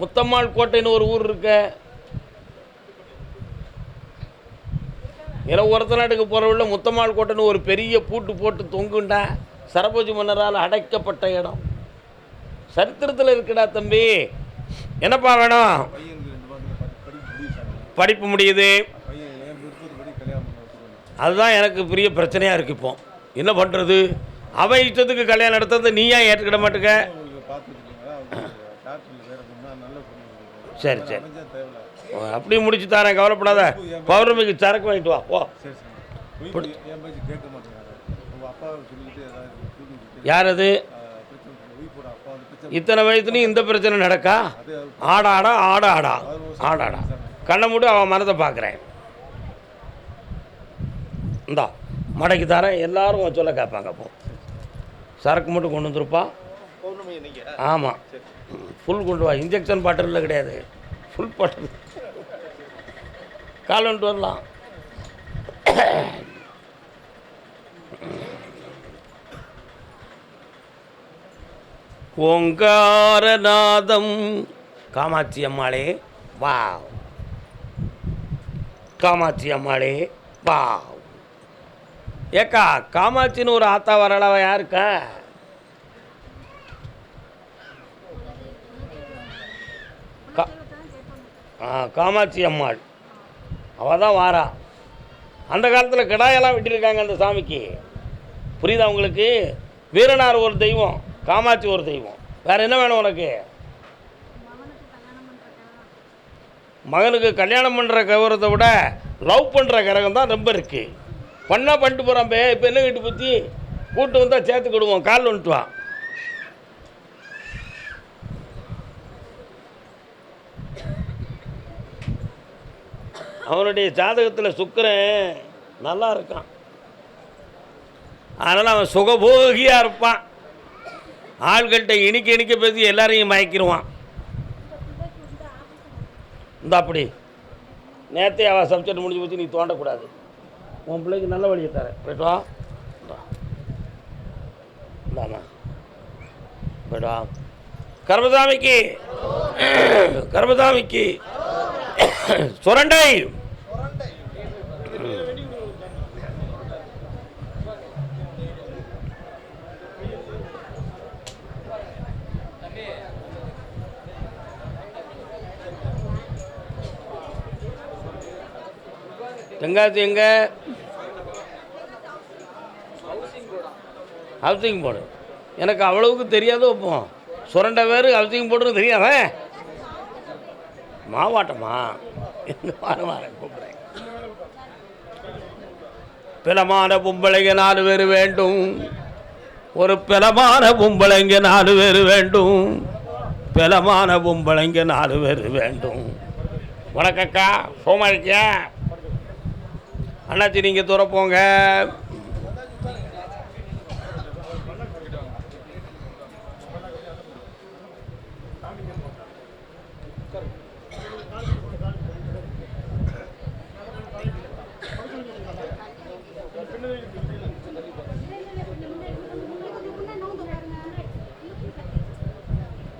முத்தம்மாள் கோட்டைன்னு ஒரு ஊர் இருக்க. இரவு ஒருத்த நாட்டுக்கு போகிறவுள்ள முத்தம்மாள் கோட்டைன்னு ஒரு பெரிய பூட்டு போட்டு தொங்குண்டா சரபோஜி மன்னரால் அடைக்கப்பட்ட இடம். சரித்திரத்தில் இருக்குடா தம்பி. என்னப்பா வேணும்? படிப்பு முடியுது. அதுதான் எனக்கு பெரிய பிரச்சனையாக இருக்கு இப்போ. என்ன பண்ணுறது அவன் இஷ்டத்துக்கு கல்யாணம் நடத்துறது நீ ஏன் ஏற்றுக்கிட மாட்டேங்க உங்களுக்கு பார்த்துருக்கீங்களா டாக்டரில் வேறு பொண்ணா நல்ல பொண்ணு இருக்கு. சரி சரி. அமைஞ்சா தேவையில்ல ஓ, அப்படி முடிச்சு தரேன் கவலைப்படாத. பௌர்ணமிக்கு சரக்கு வாங்கிட்டு வா போ. யார் அது? இத்தனை வயசுலையும் இந்த பிரச்சனை நடக்கா? ஆடாடா ஆடாடா ஆடாடா கண்ணை மூடி அவன் மனதை பார்க்குறேன். இந்தா மடக்கி தரேன். எல்லாரும் உன் சொல்ல கேட்பாங்க அப்போ சரக்கு மட்டும் கொண்டு வந்துருப்பா. ஆமாம் ஃபுல் கொண்டு வா. இன்ஜெக்ஷன் பாட்டிலில் கிடையாது. ஃபுல் போட்டது கால் வந்துட்டு வரலாம். ஓங்காரநாதம். காமாட்சி அம்மாளே வா காமாட்சி அம்மாளே வா ஏக்கா காமாட்சின்னு ஒரு ஆத்தா வரலவா யாருக்கா? கா- காமாட்சி அம்மாள். அவள் தான் வாரா அந்த காலத்தில் கிடாயெல்லாம் விட்டிருக்காங்க அந்த சாமிக்கு. புரியுதா உங்களுக்கு? வீரனார் ஒரு தெய்வம் காமாட்சி ஒரு தெய்வம். வேறு என்ன வேணும் உனக்கு? மகனுக்கு கல்யாணம் பண்ணுற கௌரவத்தை விட லவ் பண்ணுற கிரகம் தான் ரொம்ப இருக்குது பண்ணால் பண்ணிட்டு போகிறான் பே இப்போ என்ன வீட்டு பற்றி கூட்டு வந்தால் சேர்த்துக்கிடுவோம் கால் வந்துட்டு அவனுடைய ஜாதகத்தில் சுக்கரன் நல்லா இருக்கான். அதனால் அவன் சுகபோகியாக இருப்பான். ஆள்கள்கிட்ட இனிக்க இனிக்க பேசி எல்லாரையும் மயக்கிடுவான். இந்த அப்படி. நேற்றே அவள் சப்ஜெக்ட் முடிஞ்சு போச்சு நீ தோண்டக்கூடாது. உன் பிள்ளைக்கு நல்ல வழியை தரேன். போய்ட்டு வா. போய்ட்டு வா. கர்மசாமிக்கு. கர்மசாமிக்கு. சுரண்டை. தெங்காசி எங்க? ஹவுசிங் போர்டு எனக்கு அவ்வளவுக்கு தெரியாதோ இப்போ சுரண்டை வேறு ஹவுசிங் போர்டுன்னு தெரியாத? மாவாட்டமா? எங்க கூப்பிடுறேன். பிளமான பொம்பளைங்க நாலு பேர் வேண்டும். ஒரு பிளமான பொம்பளைங்க நாலு பேர் வேண்டும். பிளமான பொம்பளைங்க நாலு பேர் வேண்டும். வணக்கக்கா சோமா இருக்கியா அண்ணாச்சி நீங்கள் தூர போங்க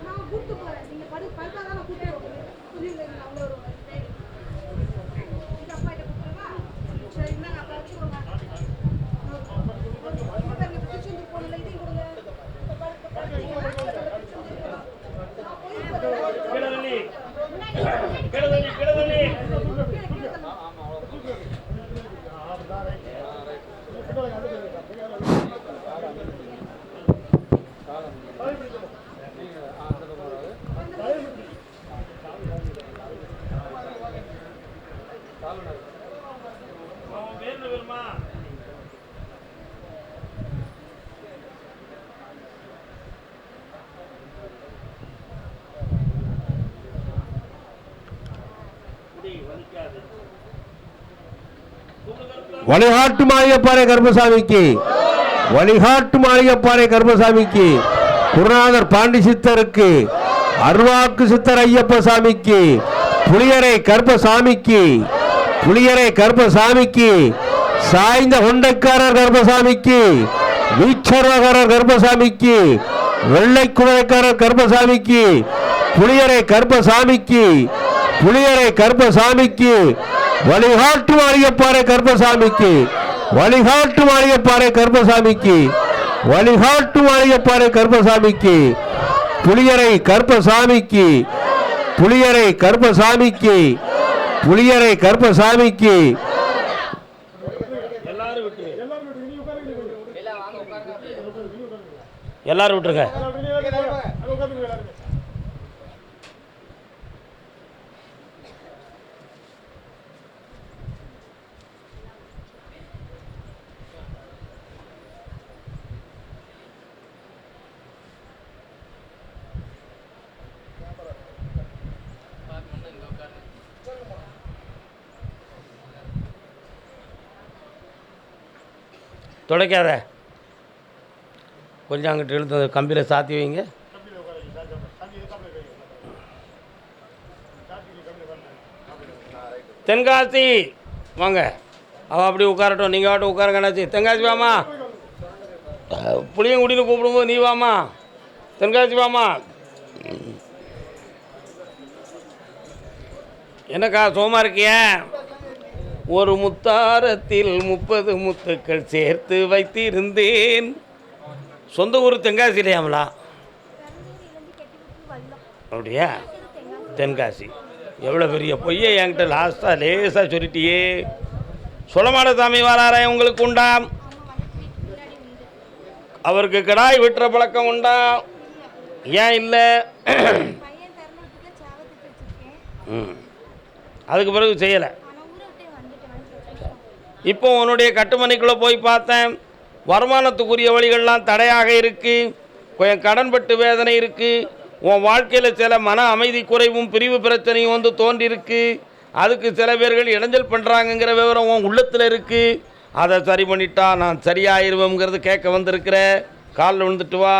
நான் கூப்பிட்டு போறேன் நீங்க படு படுத்தாதான் நான் கூப்பிட்டு போறேன் புரியுதுங்களா அவ்வளோ ஒரு சரி இது அப்பா கிட்ட கொடுத்துருவா சரி இந்தாங்க அப்பா வச்சுக்கோங்க திருச்செந்தூர் போனல இதையும் கொடுங்க வழிகாட்டு மாளிகைப்பாறை கர்மசாமிக்கு. வழிகாட்டு மாளிகைப்பாறை கர்மசாமிக்கு. குருநாதர் பாண்டி சித்தருக்கு. அருவாக்கு சித்தர் ஐயப்ப சாமிக்கு. புளியரை கர்ப்பசாமிக்கு புளியரை கர்ப்பசாமிக்கு சாய்ந்த கொண்டைக்காரர் கர்ப்பசாமிக்கு வீச்சர்வகாரர் கர்ப்பசாமிக்கு வெள்ளை குதிரைக்காரர் கர்ப்பசாமிக்கு புளியரை கருப்பசாமிக்கு புளியரை கருப்பசாமிக்கு வழிகாட்டு மாளிகைப்பாறை கருப்பசாமிக்கு வழிகாட்டு மாளிகைப்பாறை கருப்பசாமிக்கு வழிகாட்டு மாளிகைப்பாறை கருப்பசாமிக்கு புளியரை கருப்பசாமிக்கு புளியரை கருப்பசாமிக்கு புளியரை கருப்பசாமிக்கு எல்லாரும் எல்லாரும் விட்டுருங்க. துடைக்காத. கொஞ்சம் அங்கிட்டு இழுத்து கம்பியில் சாத்தி வைங்க. தென்காசி வாங்க. அவள் அப்படி உட்காரட்டும் நீங்கள் வாட்டும் உட்காருங்கண்ணாச்சி தென்காசி வாமா புளியங்குடின்னு கூப்பிடும்போது நீ வாமா தென்காசி வாமா என்னக்கா சோமா இருக்கிய? ஒரு முத்தாரத்தில் முப்பது முத்துக்கள் சேர்த்து வைத்திருந்தேன். சொந்த ஊர் தென்காசி இல்லையாமலா அப்படியா? தென்காசி. எவ்வளோ பெரிய பொய்யை என்கிட்ட லாஸ்ட்டாக லேசாக சொல்லிட்டியே. சுளமாட சாமி வராரே உங்களுக்கு உண்டா? அவருக்கு கிடாய் விட்டுற பழக்கம் உண்டா? ஏன் இல்லை? ம். அதுக்கு பிறகு செய்யலை ஆனா ஊரை விட்டே வந்துட்டு வந்துட்டேன் இப்போ உன்னுடைய கட்டுமனைக்குள்ளே போய் பார்த்தேன். வருமானத்துக்குரிய வழிகள்லாம் தடையாக இருக்குது கடன்பட்டு வேதனை இருக்குது உன் வாழ்க்கையில் சில மன அமைதி குறைவும் பிரிவு பிரச்சனையும் வந்து தோன்றியிருக்கு அதுக்கு சில பேர்கள் இடைஞ்சல் பண்ணுறாங்கங்கிற விவரம் உன் உள்ளத்தில் இருக்குது அதை சரி பண்ணிட்டா நான் சரியாயிருவேங்கிறது கேட்க வந்திருக்கிற. காலில் விழுந்துட்டு வா.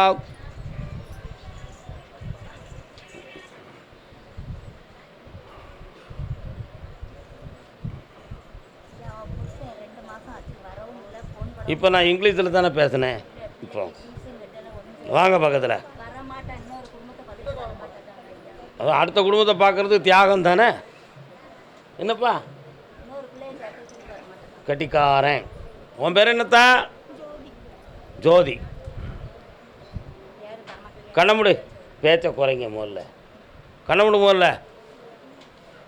இப்போ நான் இங்கிலீஷில் தானே பேசினேன். இப்போ வாங்க பக்கத்தில். அது அடுத்த குடும்பத்தை பார்க்குறது தியாகம் தானே? என்னப்பா? கட்டிக்காரன். உன் பேர் என்னத்தா? ஜோதி. கண்ணமுடு பேச்ச குறைங்க முதல்ல. கண்ணமுடு முதல்ல.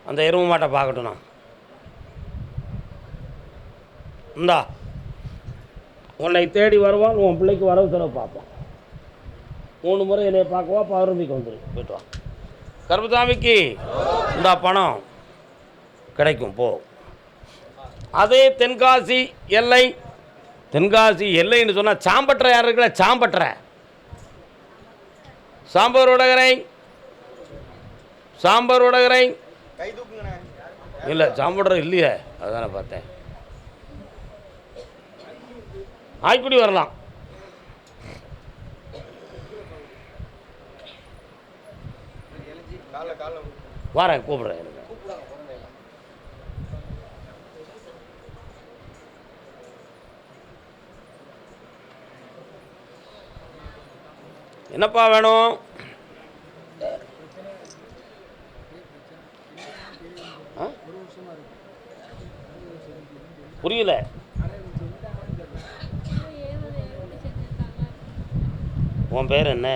அந்த எருமை மாட்டை பார்க்கட்டும் நான். இந்தா. உன்னை தேடி வருவான் உன் பிள்ளைக்கு வரவு செலவு பார்ப்பான். மூணு முறை என்னை பார்க்கவா பௌர்ணமிக்கு வந்துடு போயிட்டு வா. கருப்பசாமிக்கு இந்தா பணம் கிடைக்கும் போ. அதே தென்காசி எல்லை தென்காசி எல்லைன்னு சொன்னால் சாம்பற்ற யார் இருக்கல சாம்பற்ற. சாம்பார் உடகரை சாம்பார் உடகரை. இல்லை சாம்பார் இல்லையே அதானே பார்த்தேன். ஆய்க்குடி வரலாம். வரேன் கூப்பிட்றேன் எனக்கு. என்னப்பா வேணும்? ஆ? புரியல. உன் பேர் என்ன?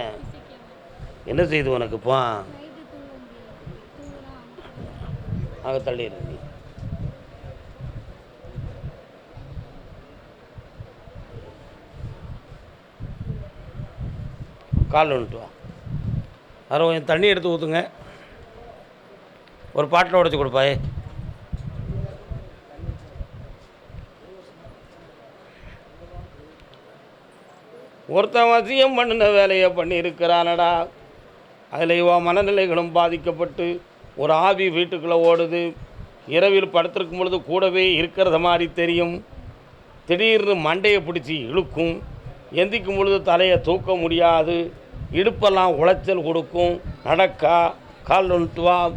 என்ன செய்யுது உனக்கு போ? அங்கே தள்ளி இருக்கு கால் வந்துட்டு வா. அதில் கொஞ்சம் தண்ணி எடுத்து ஊற்றுங்க ஒரு பாட்டில் உடச்சி கொடுப்பாயே ஒருத்தன் வசியம் பண்ணின வேலையை பண்ணியிருக்கிறானடா. அதில் இவன் மனநிலைகளும் பாதிக்கப்பட்டு ஒரு ஆவி வீட்டுக்குள்ளே ஓடுது. இரவில் படுத்திருக்கும் பொழுது கூடவே இருக்கிறத மாதிரி தெரியும். திடீர்னு மண்டையை பிடிச்சி இழுக்கும். எந்திக்கும் பொழுது தலையை தூக்க முடியாது. இடுப்பெல்லாம் உளைச்சல் கொடுக்கும். நடக்கா கால் நொண்டு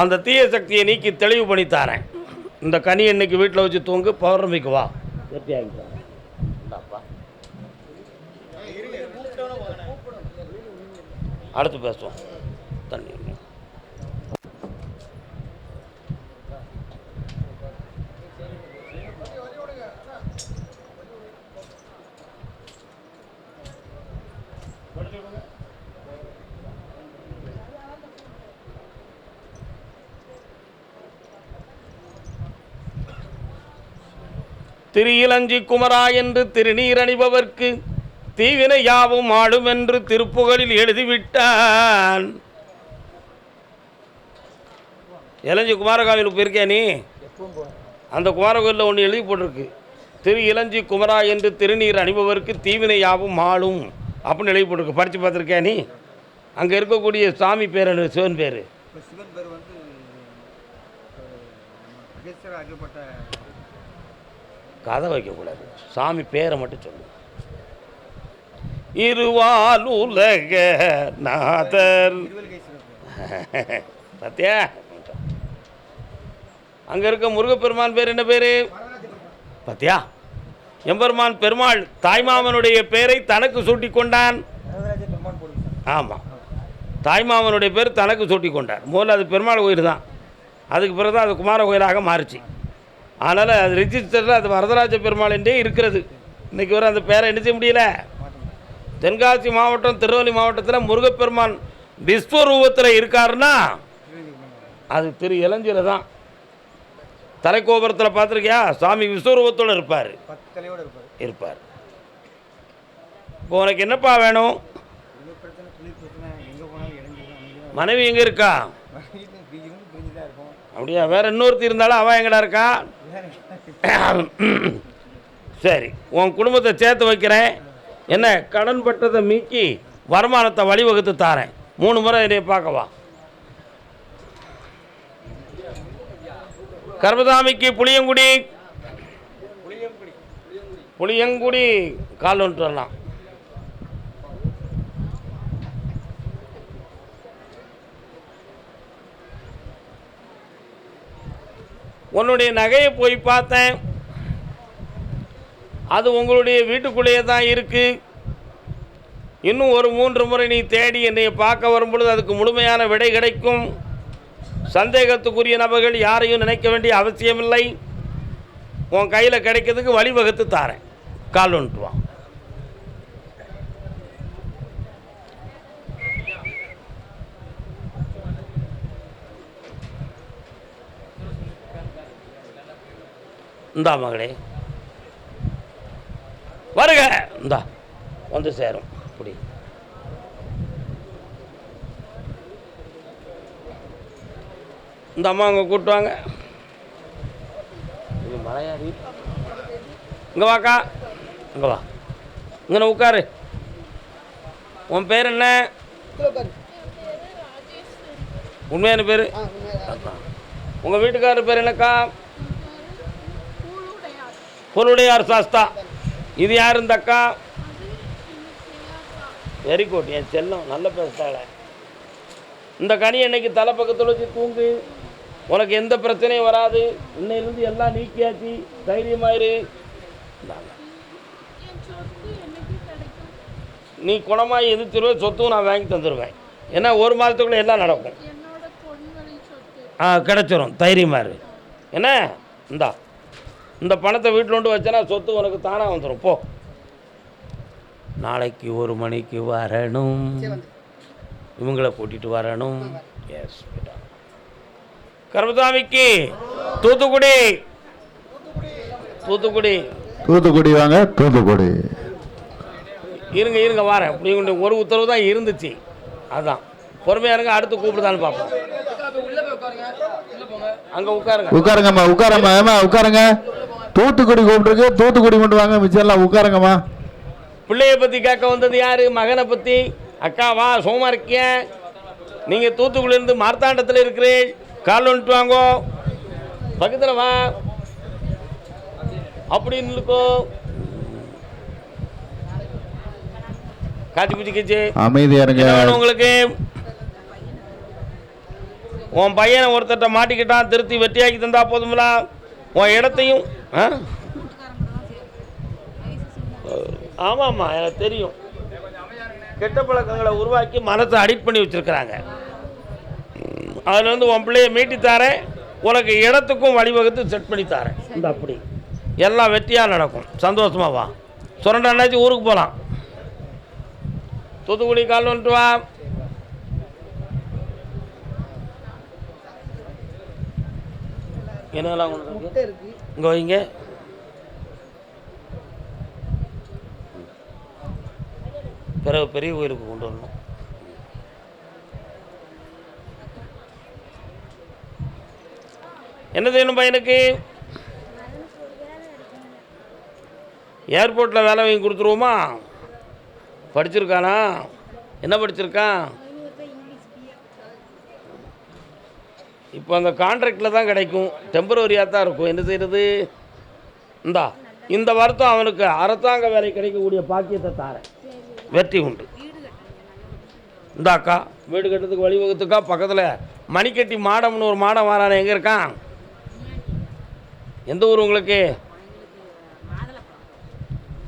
அந்த தீய சக்தியை நீக்கி தெளிவு பண்ணி தரேன். இந்த கனி இன்னைக்கு வீட்டில் வச்சு தூங்கு பௌர்ணமிக்கு வா. அடுத்து பேசுவோம் தண்ணி திரு இளஞ்சி குமரா என்று திருநீர் அணிபவர்க்கு தீவினை யாவும் ஆடும் என்று திருப்புகழில் எழுதிவிட்டான். இளஞ்சி குமாரகாவிலுக்கு போயிருக்கே நீ? அந்த குமாரகோயிலில் ஒன்று எழுதி போட்டிருக்கு. திரு இளஞ்சி குமரா என்று திருநீர் அணிபவர்க்கு தீவினை யாவும் ஆளும் அப்படின்னு எழுதி போட்டிருக்கு. படித்து பார்த்துருக்கே நீ? அங்கே இருக்கக்கூடிய சாமி பேர் சிவன் பேர். சிவன் பேர் வந்து கதை வைக்கக்கூடாது. சாமி பேரை மட்டும் சொல்லு. இருவால் உலக நாதர். சத்யா. அங்கே இருக்க முருகப்பெருமான் பேர் என்ன பேர்? பத்தியா எம்பெருமான் பெருமாள் தாய்மாமனுடைய பேரை தனக்கு சூட்டி கொண்டான். ஆமாம் தாய்மாமனுடைய பேர் தனக்கு சூட்டி கொண்டார். முதல்ல அது பெருமாள் கோயில் தான் அதுக்கு பிறகு தான் அது குமார கோயிலாக மாறுச்சு. அதனால் அது ரிஜிஸ்டரில் அது வரதராஜ பெருமாள் என்றே இருக்கிறது. இன்றைக்கி வர அந்த பேரை என்ன செய்ய முடியல? தென்காசி மாவட்டம் திருவள்ளி மாவட்டத்தில் முருகப்பெருமான் விஸ்வரூபத்தில் இருக்காருன்னா அது திரு இளஞ்சியில் தான். தலைக்கோபுரத்தில் பார்த்துருக்கியா? சாமி விஸ்வரூபத்தோடு இருப்பார். இருப்பார். இப்போ உனக்கு என்னப்பா வேணும்? மனைவி எங்கே இருக்கா? அப்படியா வேற இன்னொருத்தி இருந்தாலும் அவன் எங்கடா இருக்கா? சரி உன் குடும்பத்தை சேர்த்து வைக்கிறேன். என்ன கடன் பட்டதை மீக்கி வருமானத்தை வழிவகுத்து தாரேன். மூணு முறை என்னை பார்க்கவா கர்மதாமிக்கு புளியங்குடி. புளியங்குடி. கால் ஒன்று வரலாம். உன்னுடைய நகையை போய் பார்த்தேன். அது உங்களுடைய வீட்டுக்குள்ளேயே தான் இருக்குது இன்னும் ஒரு மூன்று முறை நீ தேடி என்னை பார்க்க வரும்பொழுது அதுக்கு முழுமையான விடை கிடைக்கும். சந்தேகத்துக்குரிய நபர்கள் யாரையும் நினைக்க வேண்டிய அவசியமில்லை. உன் கையில் கிடைக்கிறதுக்கு வழிவகுத்து தாரேன். கால் ஒன்றுவான் இந்தா மகளே. வருக. இந்தா வந்து சேரும். இப்படி இந்த அம்மா அங்கே கூட்டுவாங்க இது மலையாடி இங்கே வாக்கா. இங்கே வா. இங்கே உட்காரு. உன் பேர் என்ன? உண்மையான பேர்? உங்கள் வீட்டுக்காரர் பேர் என்னக்கா? பொருளுடையார் சாஸ்தா இது யார் இந்த அக்கா? Very good. என் செல்லம் நல்ல பேசுத்தாள இந்த கனி என்னைக்கு தலை பக்கத்தில் வச்சு தூங்கு? உனக்கு எந்த பிரச்சனையும் வராது. இன்னையிலேருந்து எல்லாம் நீக்கியாச்சு. தைரியமாயிரு. நீ குணமாகி எதிர்த்துருவே சொத்தும் நான் வாங்கி தந்துடுவேன் ஏன்னா ஒரு மாதத்துக்குள்ளே எல்லாம் நடக்கும். ஆ கிடச்சிரும். தைரியமாக இரு என்ன? இந்தா. இந்த பணத்தை வீட்டில் கொண்டு வச்சனா சொத்து உனக்கு தானாக வந்துடும் போ. நாளைக்கு ஒரு மணிக்கு வரணும். இவங்கள கூட்டிகிட்டு வரணும். எஸ் கர்மசாமிக்கு தூத்துக்குடி. தூத்துக்குடி. தூத்துக்குடி வாங்க தூத்துக்குடி. இருங்க இருங்க வரேன். இப்படி ஒரு உத்தரவு தான் இருந்துச்சு. அதான். பொறுமையாக இருங்க அடுத்து கூப்பிடுதான்னு பார்ப்போம். அங்கே உட்காருங்க. உட்காருங்கம்மா உட்காரம்மா உட்காருங்க. தூத்துக்குடி கூப்பிட்டுருக்கு தூத்துக்குடி கொண்டு வாங்க மிச்சம் எல்லாம் உட்காருங்கம்மா. பிள்ளைய பற்றி கேட்க வந்தது யார்? மகனை பற்றி அக்காவா சோமா இருக்கிய. நீங்கள் தூத்துக்குடியிலேருந்து மார்த்தாண்டத்தில் இருக்கிறேன் கால் வந்துட்டு வாங்கோ. பக்கத்தில் வா. அப்படின்னு இருக்கோ காட்சி பூச்சி கட்சி அமைதியா இருங்க. உங்களுக்கு? உன் பையனை ஒருத்தட்ட மாட்டிக்கிட்டான் திருத்தி வெட்டியாக்கி தந்தா போதுங்களா உன் இடத்தையும் ஆ? ஆமாம்மா எனக்கு தெரியும். கெட்ட பழக்கங்களை உருவாக்கி மனத்தை அடிக்ட் பண்ணி வச்சுருக்கிறாங்க. அதுலேருந்து உன் பிள்ளைய மீட்டி தாரேன். உனக்கு இடத்துக்கும் வழிவகுத்து செட் பண்ணி தாரேன். இந்த அப்படி. எல்லாம் வெற்றியாக நடக்கும். சந்தோஷமா வா. சுரண்டாச்சு ஊருக்கு போகலாம் தூத்துக்குடி கால் வந்துட்டு வா. என்னெல்லாம் இருக்கு. இங்கே வைங்க. பிறகு பெரிய கோயிலுக்கு கொண்டு வரணும். என்ன செய்யணும் பையனுக்கு? ஏர்போர்ட்டில் வேலை வாங்கி கொடுத்துருவோமா? படிச்சிருக்கானா? என்ன படிச்சிருக்கான்? இப்போ அந்த கான்ட்ராக்டில் தான் கிடைக்கும். டெம்பரவரியாக தான் இருக்கும். என்ன செய்கிறது இந்தா இந்த வருத்தம் அவனுக்கு. அரசாங்க வேலை கிடைக்கக்கூடிய பாக்கியத்தை தாரேன். வெற்றி உண்டு. இந்தாக்கா வீடு கட்டுறதுக்கு வழிவகுத்துக்கா. பக்கத்தில் மணிக்கட்டி மாடம்னு ஒரு மாடம் வரானே. எங்கே இருக்கான்? எந்த ஊர் உங்களுக்கு?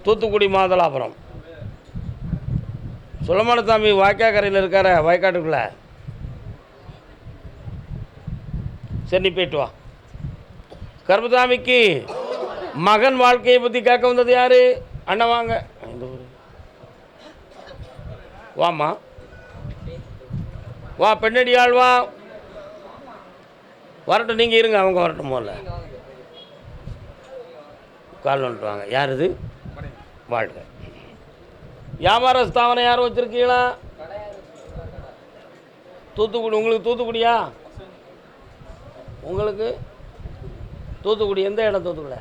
தூத்துக்குடி மாதலாபுரம். சுலமணசாமி வாய்க்காக்கரையில் இருக்கார வயக்காட்டுக்குள்ளே. சரி நீ போயிட்டு வா. கருப்பசாமிக்கு மகன் வாழ்க்கையை பற்றி கேட்க வந்தது யார்? அண்ணன் வாங்க. இந்த வா பெண்ணடி ஆழ்வா வரட்டும் நீங்கள் இருங்க அவங்க வரட்டும் முதல்ல. கால் வாங்க யார் இது வாழ்க. வியாபார ஸ்தாபனம் யார் வச்சுருக்கீங்களா? தூத்துக்குடி உங்களுக்கு தூத்துக்குடியா? உங்களுக்கு தூத்துக்குடி எந்த இடம் தூத்துக்குடி?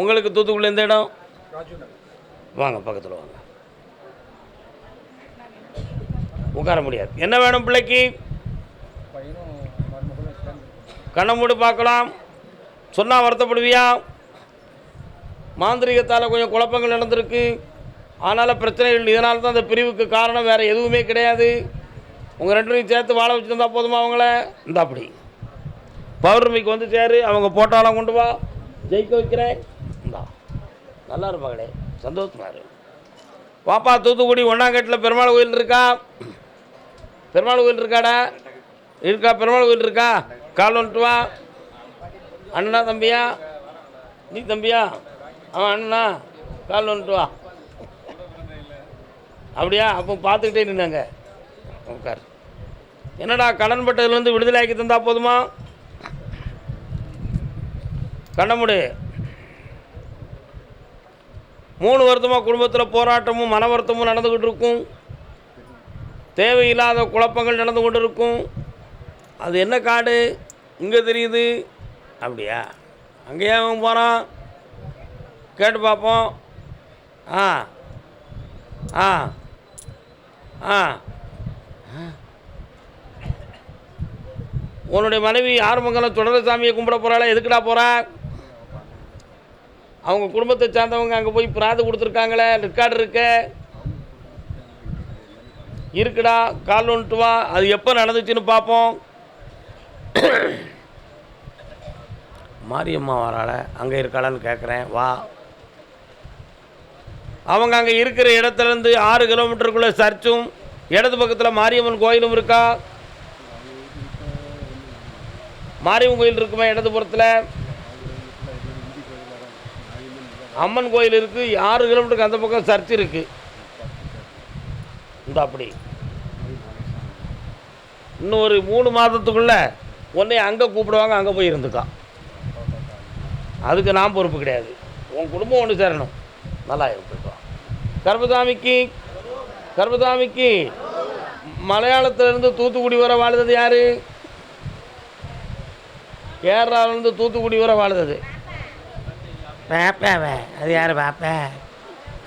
உங்களுக்கு தூத்துக்குடி எந்த இடம்? வாங்க பக்கத்தில் வாங்க. உட்கார முடியாது. என்ன வேணும் பிள்ளைக்கு? பையனும் கண்ணை மூடி பார்க்கலாம். சொன்னால் வருத்தப்படுவியா? மாந்திரிகத்தால் கொஞ்சம் குழப்பங்கள் நடந்திருக்கு. ஆனால் பிரச்சனைகள் இதனால தான் அந்த பிரிவுக்கு காரணம். வேறு எதுவுமே கிடையாது. உங்கள் ரெண்டு பேரும் சேர்த்து வாழ வச்சுருந்தா போதுமா அவங்கள? இந்த அப்படி. பௌர்ணமிக்கு வந்து சேரு அவங்க போட்டோலாம் கொண்டு வா. ஜெயிக்க வைக்கிறேன். இந்தா. நல்லா இருப்பாங்களே சந்தோஷமாக இரு. பாப்பா தூத்துக்குடி ஒன்றாங்கட்டில் பெருமாள் கோயில் இருக்கா? பெருமாள் கோயில் இருக்காடா? இருக்கா? பெருமாள் கோயில் இருக்கா? கால் வந்துட்டு வா. அண்ணா தம்பியா? நீ தம்பியா? அவன் அண்ணனா? கால் வந்துட்டு வா. அப்படியா? அப்போ பார்த்துக்கிட்டே நின்னாங்க. உட்கார். என்னடா கடன் பட்டதுலேருந்து விடுதலை ஆக்கி தந்தா போதுமா? கண்ணமுடு மூணு வருத்தமாக குடும்பத்தில் போராட்டமும் மன வருத்தமும் நடந்துக்கிட்டு இருக்கும் தேவையில்லாத குழப்பங்கள் நடந்து கொண்டு இருக்கும் அது என்ன காடு? இங்கே தெரியுது. அப்படியா? அங்கேயே அவன் போகிறான் கேட்டு பார்ப்போம். ஆ. ஆ. ஆ. உன்னுடைய மனைவி ஆறுமங்கலம் தொடரசாமியை கும்பிட போகிறாளா எதுக்குடா போகிறா அவங்க குடும்பத்தை சார்ந்தவங்க அங்கே போய் பிராது கொடுத்துருக்காங்களே ரெக்கார்டு இருக்க. இருக்குடா கால் வந்துட்டு வா. அது எப்போ நடந்துச்சுன்னு பார்ப்போம் மாரியம்மா வராள அங்கே இருக்காளான்னு கேட்குறேன் வா. அவங்க அங்கே இருக்கிற இடத்துலேருந்து ஆறு கிலோமீட்டருக்குள்ளே சர்ச்சும் இடது பக்கத்தில் மாரியம்மன் கோயிலும் இருக்கா? மாரியம்மன் கோயில் இருக்குமா இடதுபுறத்தில் அம்மன் கோயில் இருக்குது ஆறு கிலோமீட்டருக்கு அந்த பக்கம் சர்ச் இருக்குது இந்த அப்படி. இன்னும் ஒரு மூணு மாதத்துக்குள்ள உன்னை அங்கே கூப்பிடுவாங்க அங்கே போய் இருந்துக்கா அதுக்கு நான் பொறுப்பு கிடையாது. உன் குடும்பம் ஒன்று சேரணும். நல்லா இருந்துக்கோ கர்பசாமிக்கு கர்பசாமிக்கு மலையாளத்திலிருந்து தூத்துக்குடி வர வாழ்ந்தது யாரு? கேரளாவிலேருந்து தூத்துக்குடி வர வாழ்ந்தது. பாப்பாவா? அது யார் பாப்பா?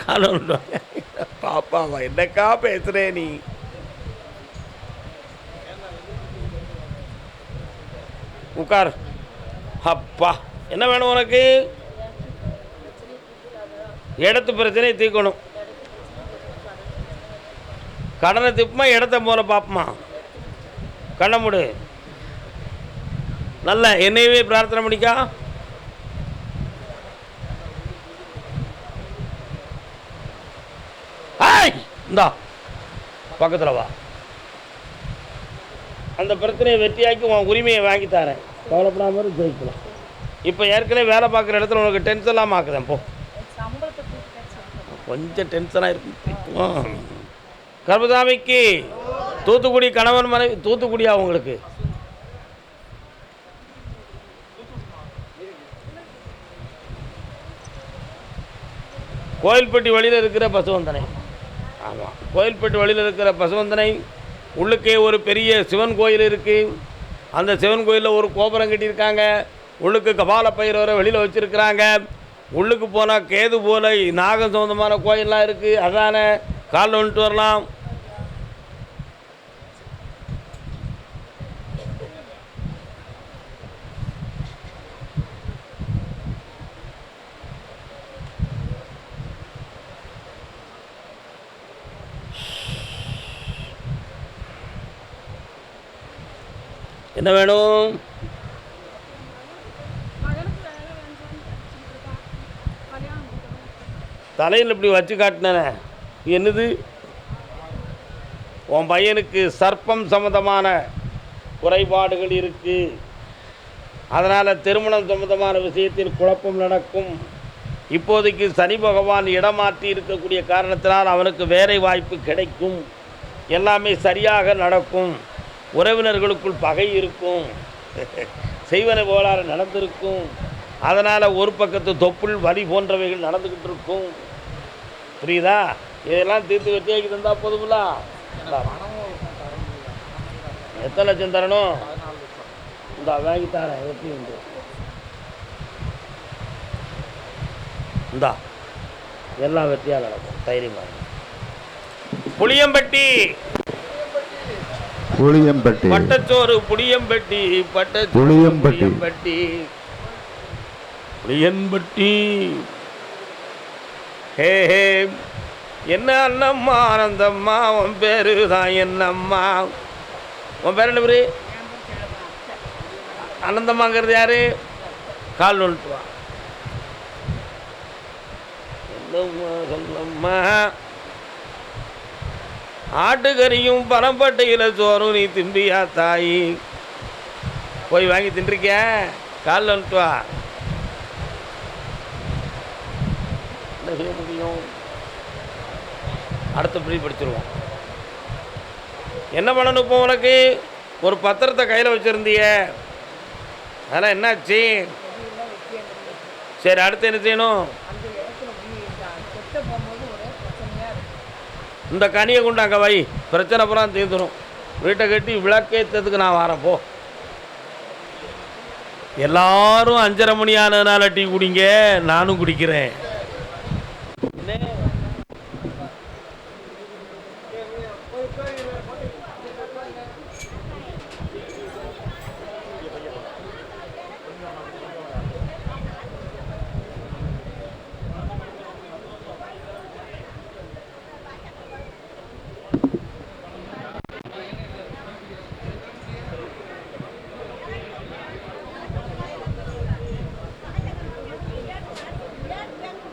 காலம் பாப்பாவா? என்னக்கா பேசுறே நீ? உட்கார். அப்பா என்ன வேணும் உனக்கு? இடத்து பிரச்சனையை தீர்க்கணும். கடனை திப்புமா இடத்த போல பார்ப்போமா? கண்ண மூடு. நல்ல என்னையவே பிரார்த்தனை பண்ணிக்கா. ஆய் இந்தா பக்கத்தில் வா. அந்த பிரச்சனையை வெற்றியாக்கி உன் உரிமையை வாங்கி தரேன். கவலைப்படாம இரு, ஜெயிக்கலாம். இப்போ ஏற்கனவே வேலை பார்க்குற இடத்துல உனக்கு டென்ஷன் இல்லாமல் ஆக்குதேன் போ. கொஞ்சம் டென்ஷனாக இருக்கும் கர்மசாமிக்கு தூத்துக்குடி கணவன் மனைவி தூத்துக்குடியா உங்களுக்கு? கோயில்பட்டி வழியில் இருக்கிற பசுவந்தனை. ஆமாம் கோயில்பட்டி வழியில் இருக்கிற பசுவந்தனை உள்ளுக்கே ஒரு பெரிய சிவன் கோயில் இருக்குது அந்த சிவன் கோயிலில் ஒரு கோபுரம் கட்டியிருக்காங்க. உள்ளுக்கு கபால பைரவரை வெளியில் வச்சுருக்கிறாங்க. உள்ளுக்கு போனால் கேது போல நாகம் சம்மந்தமான கோயிலெலாம் இருக்குது அதானே காலில் வந்துட்டு வரலாம். என்ன வேணும்? தலையில் இப்படி வச்சு காட்டினே என்னது? உன் பையனுக்கு சர்ப்பம் சம்மந்தமான குறைபாடுகள் இருக்குது அதனால் திருமணம் சம்மந்தமான விஷயத்தில் குழப்பம் நடக்கும். இப்போதைக்கு சனி பகவான் இடமாற்றி இருக்கக்கூடிய காரணத்தினால் அவனுக்கு வேலை வாய்ப்பு கிடைக்கும். எல்லாமே சரியாக நடக்கும். உறவினர்களுக்குள் பகை இருக்கும். செய்வன போலாறு நடந்திருக்கும். அதனால் ஒரு பக்கத்து தொப்புள் வலி போன்றவைகள் நடந்துக்கிட்டு இருக்கும். புரியுதா? இதெல்லாம் தீர்த்து வெட்டியாக்கி தந்தால் போதுங்களா? எத்தனை லட்சம் தரணும்? இந்த வாங்கி தரேன். எப்படி உண்டு. இந்தா எல்லாம் வெற்றியாக நடக்கும். தைரியமாக புளியம்பட்டி. புளியம்பட்டி. பட்டச்சோறு புளியம்பட்டி பட்டச்சோறு புளியம்பட்டி. புளியம்பட்டி. புளியம்பட்டி. ஹே ஹே. என்ன அண்ணம்மா ஆனந்தம்மா உன் பேரு தான் என்னம்மா? உன் பேர் என்ன பேரு? ஆனந்தம்மாங்கிறது யாரு? கால் நோட்டு வா. என்னம்மா சொல்லம்மா ஆட்டுக்கறியும் பனம்பட்டையில் சோறும் நீ திம்பியா தாயி? போய் வாங்கி தின்றிருக்க காலில் வந்துட்டு வா. செய்ய முடியும்? அடுத்தபடி படிச்சிருவோம். என்ன பண்ணணும் இப்போ உனக்கு? ஒரு பத்திரத்தை கையில் வச்சுருந்திய. அதெல்லாம் என்னாச்சு? சரி அடுத்து என்ன செய்யணும்? இந்த கனியை கொண்டு அங்கே வை. பிரச்சனை பூரா தீர்ந்துடும் வீட்டை கட்டி விளக்கேற்றதுக்கு நான் வரேன் போ. எல்லாரும் அஞ்சரை மணி ஆனதுனால டீ குடிங்க நானும் குடிக்கிறேன்.